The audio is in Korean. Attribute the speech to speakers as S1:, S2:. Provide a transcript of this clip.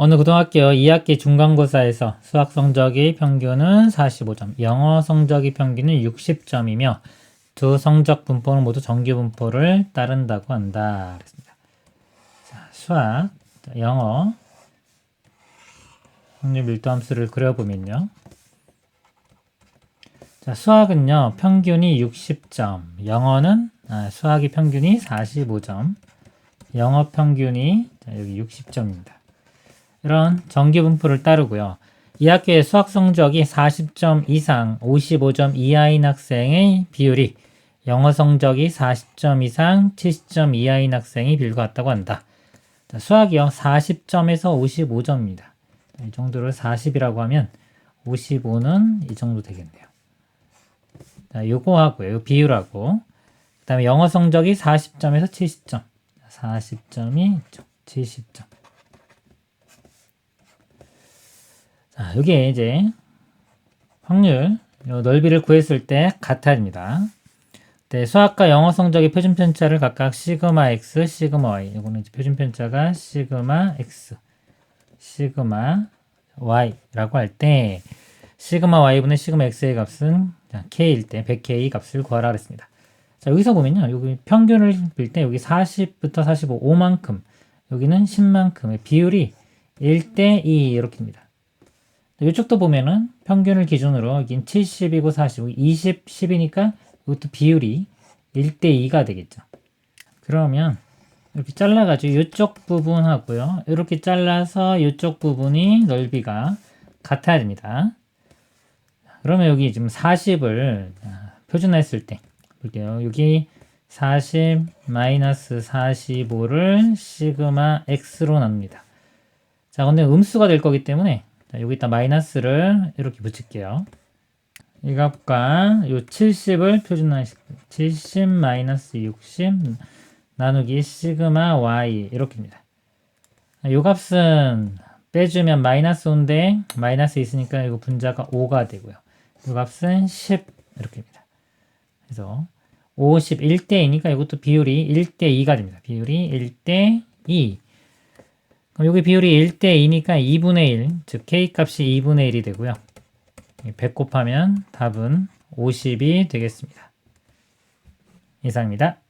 S1: 어느 고등학교 2학기 중간고사에서 수학 성적이 평균은 45점, 영어 성적이 평균은 60점이며 두 성적 분포는 모두 정규 분포를 따른다고 한다. 그랬습니다. 자, 수학, 자, 영어, 확률 밀도 함수를 그려보면요. 자, 수학은요, 평균이 60점, 영어는, 아, 수학이 평균이 45점, 영어 평균이, 자, 여기 60점입니다. 이런 정규 분포를 따르고요. 이 학교의 수학 성적이 40점 이상 55점 이하인 학생의 비율이 영어 성적이 40점 이상 70점 이하인 학생의 비율과 같다고 한다. 자, 수학이요. 40점에서 55점입니다. 이 정도를 40이라고 하면 55는 이 정도 되겠네요. 자, 요거 하고요. 요 비율하고 그 다음에 영어 성적이 40점에서 70점 40점이 70점 자, 이게 이제 확률 요 넓이를 구했을 때 가탈입니다. 네, 수학과 영어 성적의 표준 편차를 각각 시그마 x, 시그마 y. 이거는 표준 편차가 시그마 x, 시그마 y라고 할 때 시그마 y분의 시그마 x의 값은 k일 때 100k 값을 구하라 그랬습니다. 자, 여기서 보면요. 여기 평균을 빌 때 여기 40부터 45, 5만큼, 여기는 10만큼의 비율이 1대 2 이렇게입니다. 이쪽도 보면은 평균을 기준으로 여긴 70이고 45, 20, 10이니까 이것도 비율이 1대 2가 되겠죠. 그러면 이렇게 잘라가지고 이쪽 부분하고요. 이렇게 잘라서 이쪽 부분이 넓이가 같아야 됩니다. 그러면 여기 지금 40을 표준화했을 때 볼게요. 여기 40 마이너스 45를 시그마 x로 납니다. 자, 근데 음수가 될 거기 때문에 자, 여기다 마이너스를 이렇게 붙일게요. 이 값과 요 70을 표준화 70 마이너스 60 나누기 시그마 y 이렇게입니다. 이 값은 빼주면 마이너스 5인데 마이너스 있으니까 이거 분자가 5가 되고요. 이 값은 10 이렇게입니다. 그래서 50 1대2니까 이것도 비율이 1대 2가 됩니다. 비율이 1대2 그럼 여기 비율이 1대 2니까 2분의 1, 즉 k 값이 2분의 1이 되고요. 100 곱하면 답은 50이 되겠습니다. 이상입니다.